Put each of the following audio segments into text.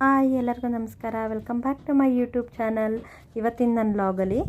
Hi ಎಲ್ಲರಿಗೂ ನಮಸ್ಕಾರ. Welcome back to my YouTube channel ಇವತ್ತಿನ ನನ್ನ ಬ್ಲಾಗಲ್ಲಿ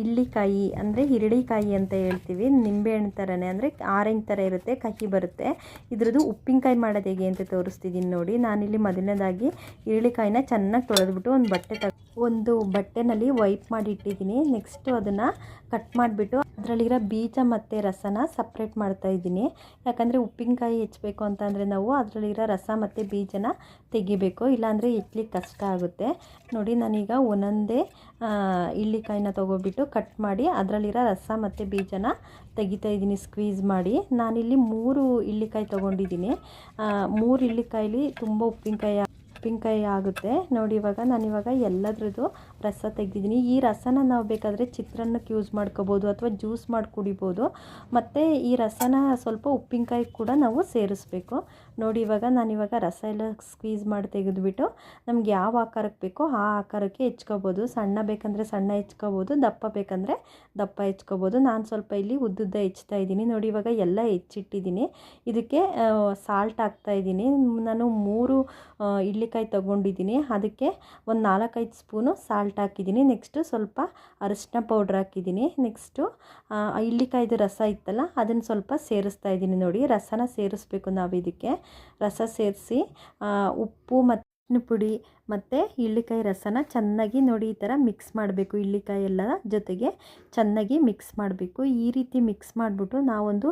ಇಳ್ಳಿಕಾಯಿ ಅಂದರೆ ಹಿರಳಿಕಾಯಿ ಅಂತ ಹೇಳ್ತೀವಿ. ನಿಂಬೆಹಣ್ಣು ಥರನೇ ಅಂದರೆ ಆರೆಂಜ್ ಥರ ಇರುತ್ತೆ, ಕಹಿ ಬರುತ್ತೆ. ಇದ್ರದ್ದು ಉಪ್ಪಿನಕಾಯಿ ಮಾಡೋದು ಹೇಗೆ ಅಂತ ತೋರಿಸ್ತಿದ್ದೀನಿ ನೋಡಿ. ನಾನಿಲ್ಲಿ ಮೊದಲನೇದಾಗಿ ಈರುಳ್ಳಿಕಾಯಿನ ಚೆನ್ನಾಗಿ ತೊಳೆದ್ಬಿಟ್ಟು ಒಂದು ಬಟ್ಟೆ ತ ಒಂದು ಬಟ್ಟೆನಲ್ಲಿ ವೈಪ್ ಮಾಡಿ ಇಟ್ಟಿದ್ದೀನಿ. ನೆಕ್ಸ್ಟು ಅದನ್ನು ಕಟ್ ಮಾಡಿಬಿಟ್ಟು ಅದರಲ್ಲಿರೋ ಬೀಜ ಮತ್ತು ರಸನ ಸಪ್ರೇಟ್ ಮಾಡ್ತಾ ಇದ್ದೀನಿ. ಯಾಕಂದರೆ ಉಪ್ಪಿನಕಾಯಿ ಹೆಚ್ಚಬೇಕು ಅಂತಂದರೆ ನಾವು ಅದರಲ್ಲಿರೋ ರಸ ಮತ್ತು ಬೀಜನ ತೆಗಿಬೇಕು. ಇಲ್ಲಾಂದರೆ ಇಟ್ಲಿಕ್ಕೆ ಕಷ್ಟ ಆಗುತ್ತೆ. ನೋಡಿ ನಾನೀಗ ಒಂದೊಂದೇ ಇಳ್ಳಿಕಾಯಿನ ತೊಗೊಬಿಟ್ಟು ಕಟ್ ಮಾಡಿ ಅದರಲ್ಲಿರೋ ರಸ ಮತ್ತು ಬೀಜನ ತೆಗಿತಾ ಇದ್ದೀನಿ ಸ್ಕ್ವೀಸ್ ಮಾಡಿ. ನಾನಿಲ್ಲಿ ಮೂರು ಇಳ್ಳಿಕಾಯಿ ತೊಗೊಂಡಿದ್ದೀನಿ. ಮೂರು ಇಳ್ಳಿಕಾಯಲ್ಲಿ ತುಂಬ ಉಪ್ಪಿನಕಾಯಿ ಉಪ್ಪಿನಕಾಯಿ ಆಗುತ್ತೆ. ನೋಡಿ, ಇವಾಗ ನಾನಿವಾಗ ಎಲ್ಲದ್ರದ್ದು ರಸ ತೆಗೆದಿದ್ದೀನಿ. ಈ ರಸನ ನಾವು ಬೇಕಾದರೆ ಚಿತ್ರಾನ್ನಕ್ಕೆ ಯೂಸ್ ಮಾಡ್ಕೋಬೋದು ಅಥವಾ ಜ್ಯೂಸ್ ಮಾಡಿ ಕುಡಿಬೋದು ಮತ್ತು ಈ ರಸನ ಸ್ವಲ್ಪ ಉಪ್ಪಿನಕಾಯಿ ಕೂಡ ನಾವು ಸೇರಿಸ್ಬೇಕು. ನೋಡಿ, ಇವಾಗ ನಾನಿವಾಗ ರಸ ಎಲ್ಲ ಸ್ಕ್ವೀಸ್ ಮಾಡಿ ತೆಗೆದುಬಿಟ್ಟು ನಮ್ಗೆ ಯಾವ ಆಕಾರಕ್ಕೆ ಬೇಕೋ ಆ ಆಕಾರಕ್ಕೆ ಹೆಚ್ಕೋಬೋದು. ಸಣ್ಣ ಬೇಕಂದರೆ ಸಣ್ಣ ಹೆಚ್ಕೋಬೋದು, ದಪ್ಪ ಬೇಕಂದರೆ ದಪ್ಪ ಹೆಚ್ಕೋಬೋದು. ನಾನು ಸ್ವಲ್ಪ ಇಲ್ಲಿ ಉದ್ದುದ್ದ ಹೆಚ್ತಾ ಇದ್ದೀನಿ. ನೋಡಿ, ಇವಾಗ ಎಲ್ಲ ಹೆಚ್ಚಿಟ್ಟಿದ್ದೀನಿ. ಇದಕ್ಕೆ ಸಾಲ್ಟ್ ಹಾಕ್ತಾ ಇದ್ದೀನಿ. ನಾನು ಮೂರು ಇಡ್ಲಿಕಾಯಿ ತೊಗೊಂಡಿದ್ದೀನಿ. ಅದಕ್ಕೆ ಒಂದು ನಾಲ್ಕೈದು ಸ್ಪೂನು ಸಾಲ್ಟ್ ಹಾಕಿದ್ದೀನಿ. ನೆಕ್ಸ್ಟು ಸ್ವಲ್ಪ ಅರಿಶಿನ ಪೌಡ್ರ್ ಹಾಕಿದ್ದೀನಿ. ನೆಕ್ಸ್ಟು ಇಡ್ಲಿಕಾಯ್ದು ರಸ ಇತ್ತಲ್ಲ, ಅದನ್ನು ಸ್ವಲ್ಪ ಸೇರಿಸ್ತಾ ಇದ್ದೀನಿ ನೋಡಿ. ರಸನ ಸೇರಿಸ್ಬೇಕು ನಾವು ಇದಕ್ಕೆ ರಸ ಸೇರಿಸಿ ಉಪ್ಪು ಮತ್ತು ಪುಡಿ ಮತ್ತು ಇಳ್ಳಿಕಾಯಿ ರಸನ ಚೆನ್ನಾಗಿ ನೋಡಿ ಈ ಥರ ಮಿಕ್ಸ್ ಮಾಡಬೇಕು. ಇಳ್ಳಿಕಾಯಿ ಎಲ್ಲ ಜೊತೆಗೆ ಚೆನ್ನಾಗಿ ಮಿಕ್ಸ್ ಮಾಡಬೇಕು. ಈ ರೀತಿ ಮಿಕ್ಸ್ ಮಾಡಿಬಿಟ್ಟು ನಾವೊಂದು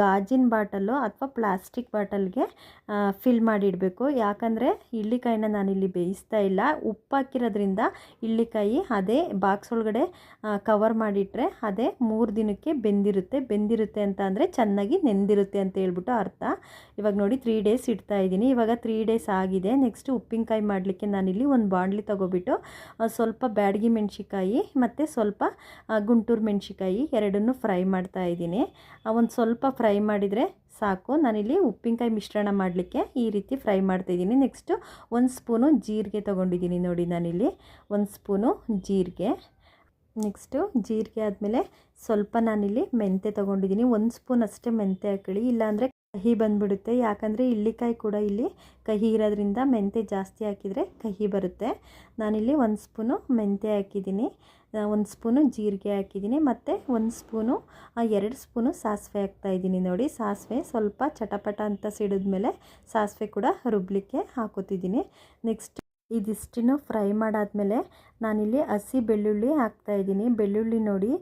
ಗಾಜಿನ ಬಾಟಲು ಅಥವಾ ಪ್ಲಾಸ್ಟಿಕ್ ಬಾಟಲ್ಗೆ ಫಿಲ್ ಮಾಡಿಡಬೇಕು. ಯಾಕಂದರೆ ಇಳ್ಳಿಕಾಯಿನ ನಾನಿಲ್ಲಿ ಬೇಯಿಸ್ತಾ ಇಲ್ಲ. ಉಪ್ಪಾಕಿರೋದ್ರಿಂದ ಇಳ್ಳಿಕಾಯಿ ಅದೇ ಬಾಕ್ಸ್ ಒಳಗಡೆ ಕವರ್ ಮಾಡಿಟ್ರೆ ಅದೇ ಮೂರು ದಿನಕ್ಕೆ ಬೆಂದಿರುತ್ತೆ. ಬೆಂದಿರುತ್ತೆ ಅಂತ ಅಂದರೆ ಚೆನ್ನಾಗಿ ನೆಂದಿರುತ್ತೆ ಅಂತ ಹೇಳ್ಬಿಟ್ಟು ಅರ್ಥ. ಇವಾಗ ನೋಡಿ ತ್ರೀ ಡೇಸ್ ಇಡ್ತಾ ಇದ್ದೀನಿ. ಇವಾಗ ತ್ರೀ ಡೇಸ್ ಆಗಿದೆ. ನೆಕ್ಸ್ಟ್ ಉಪ್ಪಿನಕಾಯಿ ಮಾಡಲಿಕ್ಕೆ ನಾನಿಲ್ಲಿ ಒಂದು ಬಾಣಲಿ ತಗೊಬಿಟ್ಟು ಸ್ವಲ್ಪ ಬ್ಯಾಡಗಿ ಮೆಣಸಿಕಾಯಿ ಮತ್ತು ಸ್ವಲ್ಪ ಗುಂಟೂರು ಮೆಣಸಿಕಾಯಿ ಎರಡನ್ನೂ ಫ್ರೈ ಮಾಡ್ತಾ ಇದ್ದೀನಿ. ಒಂದು ಸ್ವಲ್ಪ ಫ್ರೈ ಮಾಡಿದರೆ ಸಾಕು. ನಾನಿಲ್ಲಿ ಉಪ್ಪಿನಕಾಯಿ ಮಿಶ್ರಣ ಮಾಡಲಿಕ್ಕೆ ಈ ರೀತಿ ಫ್ರೈ ಮಾಡ್ತಾಯಿದ್ದೀನಿ ನೆಕ್ಸ್ಟು ಒಂದು ಸ್ಪೂನು ಜೀರಿಗೆ ತೊಗೊಂಡಿದ್ದೀನಿ ನೋಡಿ ನಾನಿಲ್ಲಿ. ಒಂದು ಸ್ಪೂನು ಜೀರಿಗೆ. ನೆಕ್ಸ್ಟು ಜೀರಿಗೆ ಆದಮೇಲೆ ಸ್ವಲ್ಪ ನಾನಿಲ್ಲಿ ಮೆಂತೆ ತೊಗೊಂಡಿದ್ದೀನಿ. ಒಂದು ಸ್ಪೂನ್ ಅಷ್ಟೇ ಮೆಂತೆ ಹಾಕೊಳ್ಳಿ ಇಲ್ಲಾಂದರೆ ಕಹಿ ಬಂದ್ಬಿಡುತ್ತೆ. ಯಾಕಂದರೆ ಇಳ್ಳಿಕಾಯಿ ಕೂಡ ಇಲ್ಲಿ ಕಹಿ ಇರೋದ್ರಿಂದ ಮೆಂತೆ ಜಾಸ್ತಿ ಹಾಕಿದರೆ ಕಹಿ ಬರುತ್ತೆ. ನಾನಿಲ್ಲಿ ಒಂದು ಸ್ಪೂನು ಮೆಂತೆ ಹಾಕಿದ್ದೀನಿ. ಒಂದು ಸ್ಪೂನು ಜೀರಿಗೆ ಹಾಕಿದ್ದೀನಿ. ಮತ್ತು ಒಂದು ಸ್ಪೂನು ಎರಡು ಸ್ಪೂನು ಸಾಸಿವೆ ಹಾಕ್ತಾಯಿದ್ದೀನಿ ನೋಡಿ. ಸಾಸಿವೆ ಸ್ವಲ್ಪ ಚಟಪಟ ಅಂತ ಸಿಡಿದ್ಮೇಲೆ ಸಾಸಿವೆ ಕೂಡ ರುಬ್ಲಿಕ್ಕೆ ಹಾಕೋತಿದ್ದೀನಿ. ನೆಕ್ಸ್ಟ್ ಇದಿಷ್ಟನ್ನು ಫ್ರೈ ಮಾಡಾದಮೇಲೆ ನಾನಿಲ್ಲಿ ಹಸಿ ಬೆಳ್ಳುಳ್ಳಿ ಹಾಕ್ತಾಯಿದ್ದೀನಿ ಬೆಳ್ಳುಳ್ಳಿ ನೋಡಿ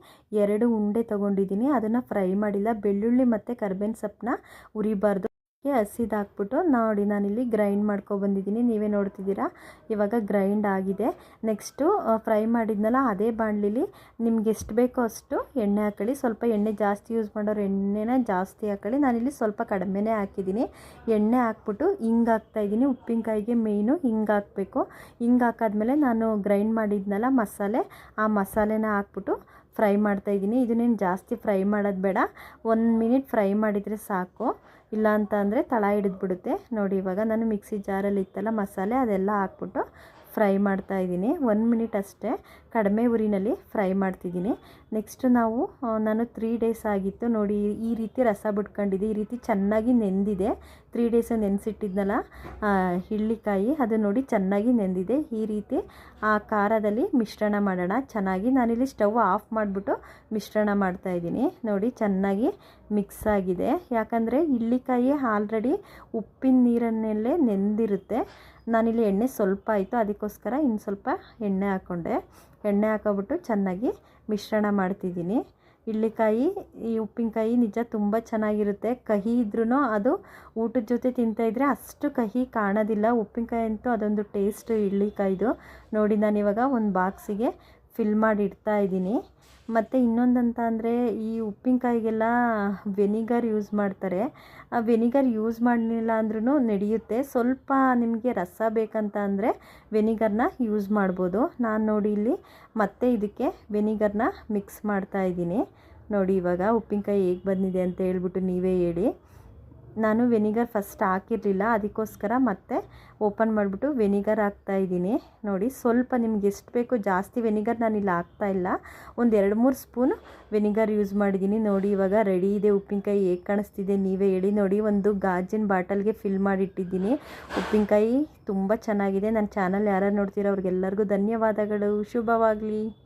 ಎರಡು ಉಂಡೆ ತೊಗೊಂಡಿದ್ದೀನಿ. ಅದನ್ನು ಫ್ರೈ ಮಾಡಿಲ್ಲ. ಬೆಳ್ಳುಳ್ಳಿ ಮತ್ತು ಕರ್ಬೇವಿನ ಸೊಪ್ಪನ್ನ ಉರಿಬಾರ್ದು. ಹಸಿದು ಹಾಕ್ಬಿಟ್ಟು ನೋಡಿ, ನಾನಿಲ್ಲಿ ಗ್ರೈಂಡ್ ಮಾಡ್ಕೊಬಂದಿದ್ದೀನಿ ನೀವೇ ನೋಡ್ತಿದ್ದೀರಾ? ಇವಾಗ ಗ್ರೈಂಡ್ ಆಗಿದೆ. ನೆಕ್ಸ್ಟು ಫ್ರೈ ಮಾಡಿದ್ನಲ್ಲ, ಅದೇ ಬಾಣಲಿಲಿ ನಿಮ್ಗೆ ಎಷ್ಟು ಬೇಕೋ ಅಷ್ಟು ಎಣ್ಣೆ ಹಾಕೊಳ್ಳಿ. ಸ್ವಲ್ಪ ಎಣ್ಣೆ ಜಾಸ್ತಿ ಯೂಸ್ ಮಾಡೋರು ಎಣ್ಣೆನ ಜಾಸ್ತಿ ಹಾಕೊಳ್ಳಿ. ನಾನಿಲ್ಲಿ ಸ್ವಲ್ಪ ಕಡಿಮೆನೇ ಹಾಕಿದ್ದೀನಿ. ಎಣ್ಣೆ ಹಾಕ್ಬಿಟ್ಟು ಹಿಂಗೆ ಹಾಕ್ತಾಯಿದ್ದೀನಿ ಉಪ್ಪಿನಕಾಯಿಗೆ ಮೇಯ್ನು ಹಿಂಗೆ ಹಾಕಬೇಕು. ಹಿಂಗೆ ಹಾಕಾದ್ಮೇಲೆ ನಾನು ಗ್ರೈಂಡ್ ಮಾಡಿದ್ನಲ್ಲ ಮಸಾಲೆ, ಆ ಮಸಾಲೆನ ಹಾಕ್ಬಿಟ್ಟು ಫ್ರೈ ಮಾಡ್ತಾಯಿದ್ದೀನಿ ಇದನ್ನೇನು ಜಾಸ್ತಿ ಫ್ರೈ ಮಾಡೋದು ಬೇಡ. ಒಂದು ಮಿನಿಟ್ ಫ್ರೈ ಮಾಡಿದರೆ ಸಾಕು. ಇಲ್ಲ ಅಂತ ಅಂದರೆ ತಳ ಹಿಡಿದ್ಬಿಡುತ್ತೆ. ನೋಡಿ, ಇವಾಗ ನಾನು ಮಿಕ್ಸಿ ಜಾರಲ್ಲಿ ಇತ್ತಲ್ಲ ಮಸಾಲೆ, ಅದೆಲ್ಲ ಹಾಕ್ಬಿಟ್ಟು ಫ್ರೈ ಮಾಡ್ತಾ ಇದ್ದೀನಿ. ಒನ್ ಮಿನಿಟ್ ಅಷ್ಟೇ ಕಡಿಮೆ ಉರಿನಲ್ಲಿ ಫ್ರೈ ಮಾಡ್ತಿದ್ದೀನಿ. ನೆಕ್ಸ್ಟ್ ನಾವು ನಾನು ತ್ರೀ ಡೇಸ್ ಆಗಿತ್ತು. ನೋಡಿ, ಈ ರೀತಿ ರಸ ಬಿಟ್ಕೊಂಡಿದ್ದೆ. ಈ ರೀತಿ ಚೆನ್ನಾಗಿ ನೆಂದಿದೆ. ತ್ರೀ ಡೇಸ್ ನೆನೆಸಿಟ್ಟಿದ್ನಲ್ಲ ಹಿಳ್ಳಿಕಾಯಿ ಅದು ನೋಡಿ ಚೆನ್ನಾಗಿ ನೆಂದಿದೆ. ಈ ರೀತಿ ಆ ಖಾರದಲ್ಲಿ ಮಿಶ್ರಣ ಮಾಡೋಣ. ಚೆನ್ನಾಗಿ ನಾನಿಲ್ಲಿ ಸ್ಟವ್ ಆಫ್ ಮಾಡಿಬಿಟ್ಟು ಮಿಶ್ರಣ ಮಾಡ್ತಾಯಿದ್ದೀನಿ ನೋಡಿ ಚೆನ್ನಾಗಿ ಮಿಕ್ಸ್ ಆಗಿದೆ. ಯಾಕಂದರೆ ಹಿಳ್ಳಿಕಾಯಿ ಆಲ್ರೆಡಿ ಉಪ್ಪಿನ ನೀರನ್ನೆಲ್ಲೇ ನೆಂದಿರುತ್ತೆ. ನಾನಿಲ್ಲಿ ಎಣ್ಣೆ ಸ್ವಲ್ಪ ಆಯಿತು. ಅದಕ್ಕೋಸ್ಕರ ಇನ್ನು ಸ್ವಲ್ಪ ಎಣ್ಣೆ ಹಾಕ್ಕೊಂಡೆ ಎಣ್ಣೆ ಹಾಕೋಬಿಟ್ಟು ಚೆನ್ನಾಗಿ ಮಿಶ್ರಣ ಮಾಡ್ತಿದ್ದೀನಿ. ಇಳ್ಳಿಕಾಯಿ ಈ ಉಪ್ಪಿನಕಾಯಿ ನಿಜ ತುಂಬ ಚೆನ್ನಾಗಿರುತ್ತೆ. ಕಹಿ ಇದ್ರೂ ಅದು ಊಟದ ಜೊತೆ ತಿಂತಾಯಿದ್ರೆ ಅಷ್ಟು ಕಹಿ ಕಾಣೋದಿಲ್ಲ. ಉಪ್ಪಿನಕಾಯಿ ಅಂತೂ ಅದೊಂದು ಟೇಸ್ಟು ಇಳ್ಳಿಕಾಯ್ದು ನೋಡಿ ನಾನಿವಾಗ ಒಂದು ಬಾಕ್ಸಿಗೆ ಫಿಲ್ ಮಾಡಿ ಇಡ್ತಾ ಇದ್ದೀನಿ. ಮತ್ತು ಇನ್ನೊಂದಂತ ಅಂದರೆ ಈ ಉಪ್ಪಿನಕಾಯಿಗೆಲ್ಲ ವೆನಿಗರ್ ಯೂಸ್ ಮಾಡ್ತಾರೆ. ಆ ವೆನಿಗರ್ ಯೂಸ್ ಮಾಡಲಿಲ್ಲ ಅಂದ್ರೂ ನಡೆಯುತ್ತೆ. ಸ್ವಲ್ಪ ನಿಮಗೆ ರಸ ಬೇಕಂತ ಅಂದರೆ ವೆನಿಗರ್ನ ಯೂಸ್ ಮಾಡ್ಬೋದು. ನಾನು ನೋಡಿ ಇಲ್ಲಿ ಮತ್ತೆ ಇದಕ್ಕೆ ವೆನಿಗರ್ನ ಮಿಕ್ಸ್ ಮಾಡ್ತಾ ಇದ್ದೀನಿ. ನೋಡಿ ಇವಾಗ ಉಪ್ಪಿನಕಾಯಿ ಹೇಗೆ ಬಂದಿದೆ ಅಂತ ಹೇಳ್ಬಿಟ್ಟು ನೀವೇ ಹೇಳಿ. ನಾನು ವೆನಿಗರ್ ಫಸ್ಟ್ ಹಾಕಿರಲಿಲ್ಲ, ಅದಕ್ಕೋಸ್ಕರ ಮತ್ತೆ ಓಪನ್ ಮಾಡಿಬಿಟ್ಟು ವೆನಿಗರ್ ಹಾಕ್ತಾ ಇದ್ದೀನಿ. ನೋಡಿ, ಸ್ವಲ್ಪ ನಿಮ್ಗೆ ಎಷ್ಟು ಬೇಕೋ ಜಾಸ್ತಿ ವೆನಿಗರ್ ನಾನಿಲ್ಲಿ ಹಾಕ್ತಾ ಇಲ್ಲ. ಒಂದು ಎರಡು ಮೂರು ಸ್ಪೂನು ವೆನಿಗರ್ ಯೂಸ್ ಮಾಡಿದ್ದೀನಿ. ನೋಡಿ, ಇವಾಗ ರೆಡಿ ಇದೆ, ಉಪ್ಪಿನಕಾಯಿ ಹೇಗೆ ಕಾಣಿಸ್ತಿದೆ ನೀವೇ ಹೇಳಿ. ನೋಡಿ, ಒಂದು ಗಾಜಿನ ಬಾಟಲ್ಗೆ ಫಿಲ್ ಮಾಡಿಟ್ಟಿದ್ದೀನಿ. ಉಪ್ಪಿನಕಾಯಿ ತುಂಬ ಚೆನ್ನಾಗಿದೆ. ನನ್ನ ಚಾನಲ್ ಯಾರು ನೋಡ್ತೀರೋ ಅವ್ರಿಗೆಲ್ಲರಿಗೂ ಧನ್ಯವಾದಗಳು. ಶುಭವಾಗಲಿ.